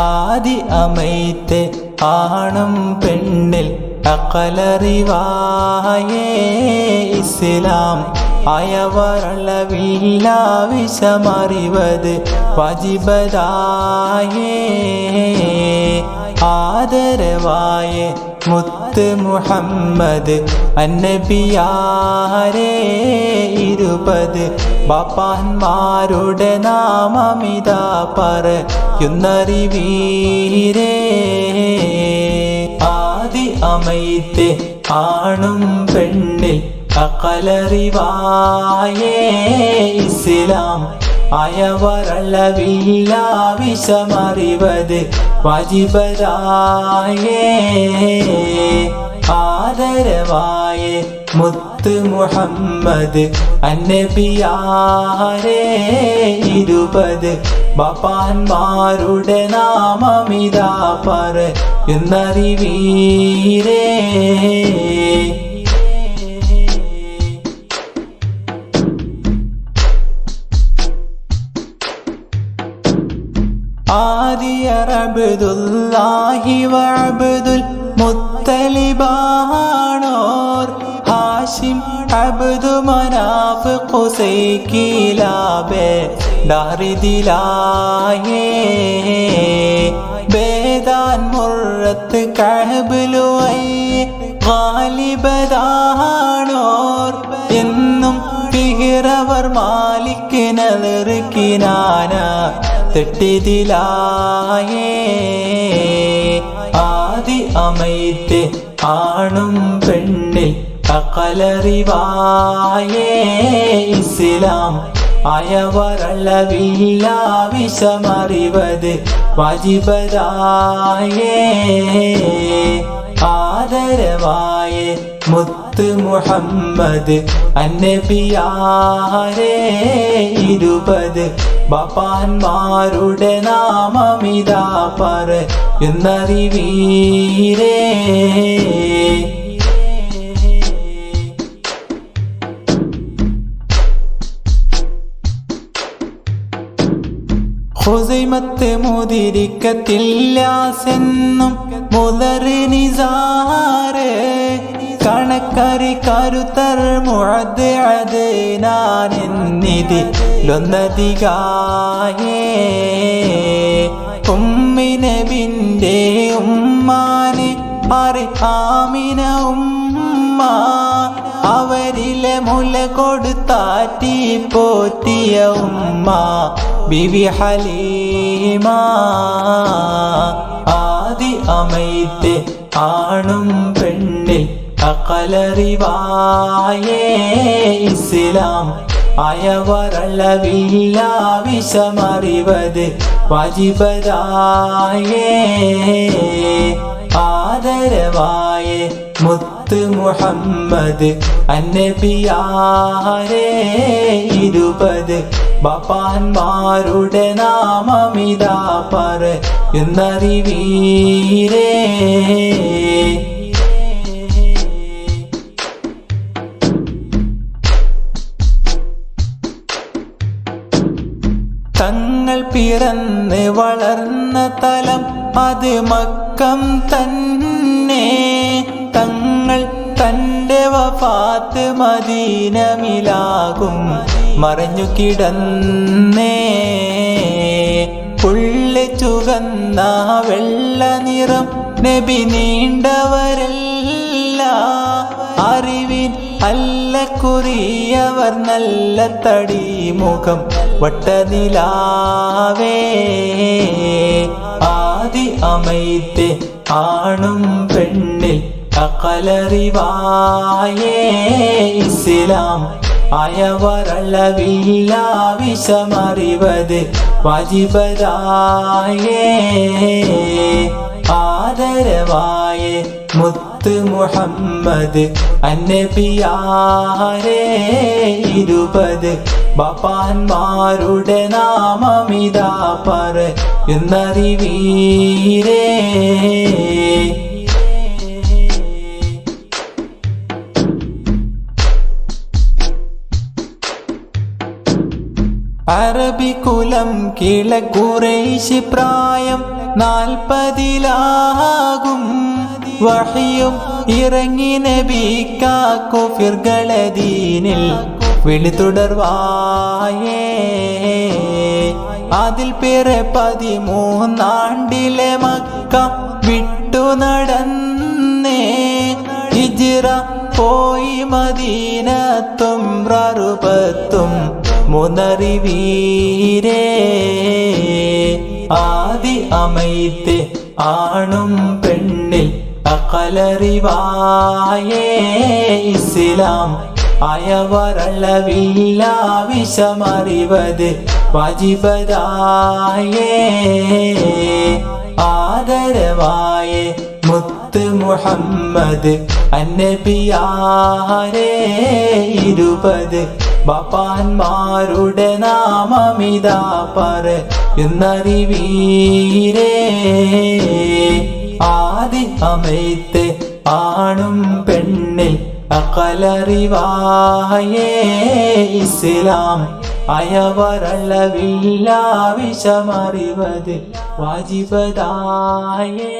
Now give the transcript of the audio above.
ആദി അമൈത്തെ ആണും പെണ്ണിൽ അകലറിവായേ ഇസ്ലാം. അയവരളവില്ല വിഷമറിവത് വജിബതായേ ആദരവായ മുത്ത് മുഹമ്മദ് അന്നബിയാരേ ഇരുപത്. ബാപ്പാന്മാരുടെ നാമമിതാ പറയുന്നറിവീരേ ആദി അമൈത്തെ ആണും പെണ്ണിൽ അകലറിവായേ. ഇസ്ലാം അയവറളവില്ല വിഷമറിവത് വജിപരായേ ആദരവായ മുത്ത് മുഹമ്മദ് അന്നബിയാരേ ഇരുപത്. ബപ്പാന്മാരുടെ നാമമിതാ പറയുന്നറിവീരേ ആദിയറബുദുല്ലാഹി അബ്ദുൽ മുത്തലിബാണോർ. ഹാഷിം അബ്ദു മനാഫ് ഖുസൈക്കിലാബെ ദാരിദിലായേ ബേദാൻ മുറത്ത് കഹബിലുവൈ ഗാലിബദാണോർ. എന്നും പിഹിറവർ മാലിക്കിനറിക്കിനാന തെട്ടിതിലായേ ആദി അമൈത്തെ ആണും പെണ്ണിൽ അകലറിവായേ ഇസ്ലാം അയവറളവില്ല വിഷമറിവത് വജിബതായേ ആദരവായ മുത്ത് മുഹമ്മദ് അന്നബിയാരേ ഇരുപത്. ബപ്പാന്മാരുടെ നാമമിതാ പറയുന്നറിവീരേ ഹുസൈമത്ത് മുതിരിക്കത്തില്ലാസെന്നും മുതറി നിസാറേ കണക്കറി കരുത്തർ മുഴത് അത് നാനെന്നിതി ലൊന്നതികായേ. ഉമ്മിനബിന്റെ ഉമ്മാനെ അറി ആമിന ഉമ്മ കൊടുത്താറ്റി പോറ്റിയ ഉമ്മ ബിവി ഹലീമ. ആദി അമൈത്തെ ആണും പെണ്ണിൽ അകലറിവായേ ഇസ്ലാം അയവറളവില്ല വിഷമറിവത് വജിപതായേ ആദരവായ. മുത്ത് മുഹമ്മദ് അന്നബിയാരേ ഇരുപത്. ബപ്പാന്മാരുടെ നാമമിതാ പറയുന്നറിവീരേ തങ്ങൾ പിറന്ന് വളർന്ന തലം അത് മക്കം തന്നെ. തങ്ങൾ തന്റെ വഫാത്ത് മദീനമിലാകും. മറഞ്ഞു കിടന്നേ. പുള്ളി ചുകന്ന വെള്ള നിറം നബി നീണ്ടവരല്ല. അറിവിൻ അല്ല കുറിയവർ നല്ല തടി മുഖം വട്ടനിലാവേ. ആദി അമൈത്തെ ആണും പെണ്ണിൽ അകലറിവായേ ഇസ്ലാം അയവരളവില്ല വിഷമറിവത് വജിബതായേ ആദരവായ മുത്ത് മുഹമ്മദ് അന്നബിയാരേ ഇരുപത് ബപ്പാന്മാരുടെ നാമമിതാ പറയുന്നറിവീരേ അറബികുലം കിള കുറേശി പ്രായം നാൽപ്പതിലാകും. വഹിയും ഇറങ്ങി നബിക്കാക്കു ഫിർകളദീനിൽ വിളി തുടർവായേ അതിൽ പേരെ പതിമൂന്നാണ്ടിലെ മക്ക വിട്ടു നടന്നേ. ഹിജിറ പോയി മദീനത്തും ററുപത്തും മുന്നറിവീരേ ആദി അമൈത്ത് ആണും പെണ്ണിൽ ഇസ്ലാം അയവറളവില്ല വിഷമറിവത് വജിപതായേ ആദരവായ മുത്ത് മുഹമ്മദ് അന്നബിയാരേ ഇരുപത് ബപ്പാന്മാരുടെ നാമമിതാ പറ എന്നറിവീരേ. ആദി അമയത്ത് ആണും പെണ്ണിൽ അകലറിവായേ. ഇസ്ലാം അയവരളവില്ല വിഷമറിവത് വാജിബതായേ